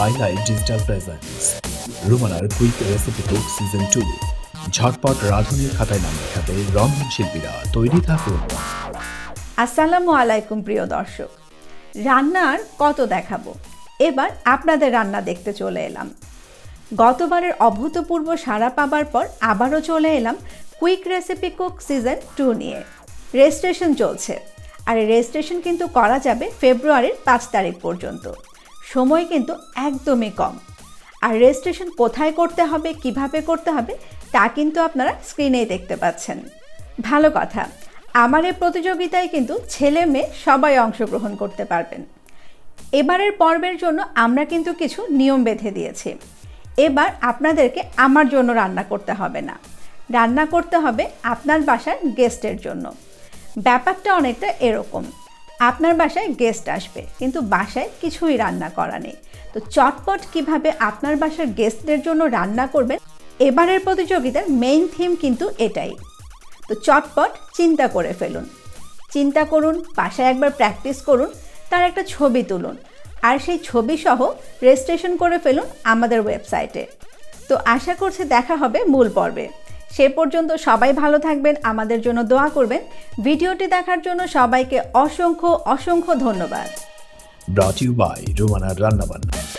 Highlight digital presence রুমানার quick recipe cook season two. ঝটপট রাঁধুনির খাতায় নাম লেখাতে রন্ধন শিল্পীরা তৈরি থাকুন। আসসালামু আলাইকুম প্রিয় দর্শক। রান্নার কত দেখাবো? এবার আপনাদের রান্না দেখতে চলে এলাম। গতবারের অভূতপূর্ব সাড়া পাবার পর আবারও চলে এলাম quick recipe cook season two নিয়ে। রেজিস্ট্রেশন চলছে। আর রেজিস্ট্রেশন কিন্তু করা যাবে ফেব্রুয়ারির পাঁচ তারিখ পর্যন্ত। সময় কিন্তু একদমই কম। আর রেজিস্ট্রেশন কোথায় করতে হবে, কীভাবে করতে হবে, তা কিন্তু আপনারা স্ক্রিনেই দেখতে পাচ্ছেন। ভালো কথা, আমার এই প্রতিযোগিতায় কিন্তু ছেলে মেয়ে সবাই অংশগ্রহণ করতে পারবেন। এবারের পর্বের জন্য আমরা কিন্তু কিছু নিয়ম বেঁধে দিয়েছি। এবার আপনাদেরকে আমার জন্য রান্না করতে হবে না। রান্না করতে হবে আপনার বাসার গেস্টের জন্য। ব্যাপারটা অনেকটা এরকম আপনার বাসায় গেস্ট আসবে, কিন্তু বাসায় কিছুই রান্না করা নেই। তো চটপট কীভাবে আপনার বাসার গেস্টদের জন্য রান্না করবেন, এবারের প্রতিযোগিতার মেইন থিম কিন্তু এটাই। তো চটপট চিন্তা করে ফেলুন। চিন্তা করুন, বাসায় একবার প্র্যাকটিস করুন, তার একটা ছবি তুলুন। আর সেই ছবি সহ রেজিস্ট্রেশন করে ফেলুন আমাদের ওয়েবসাইটে তো আশা করছি দেখা হবে মূল পর্বে। সে পর্যন্ত সবাই ভালো থাকবেন, আমাদের জন্য দোয়া করবেন। ভিডিওটি দেখার জন্য সবাইকে অসংখ্য অসংখ্য ধন্যবাদ। ব্রট ইউ রান্নাবান্না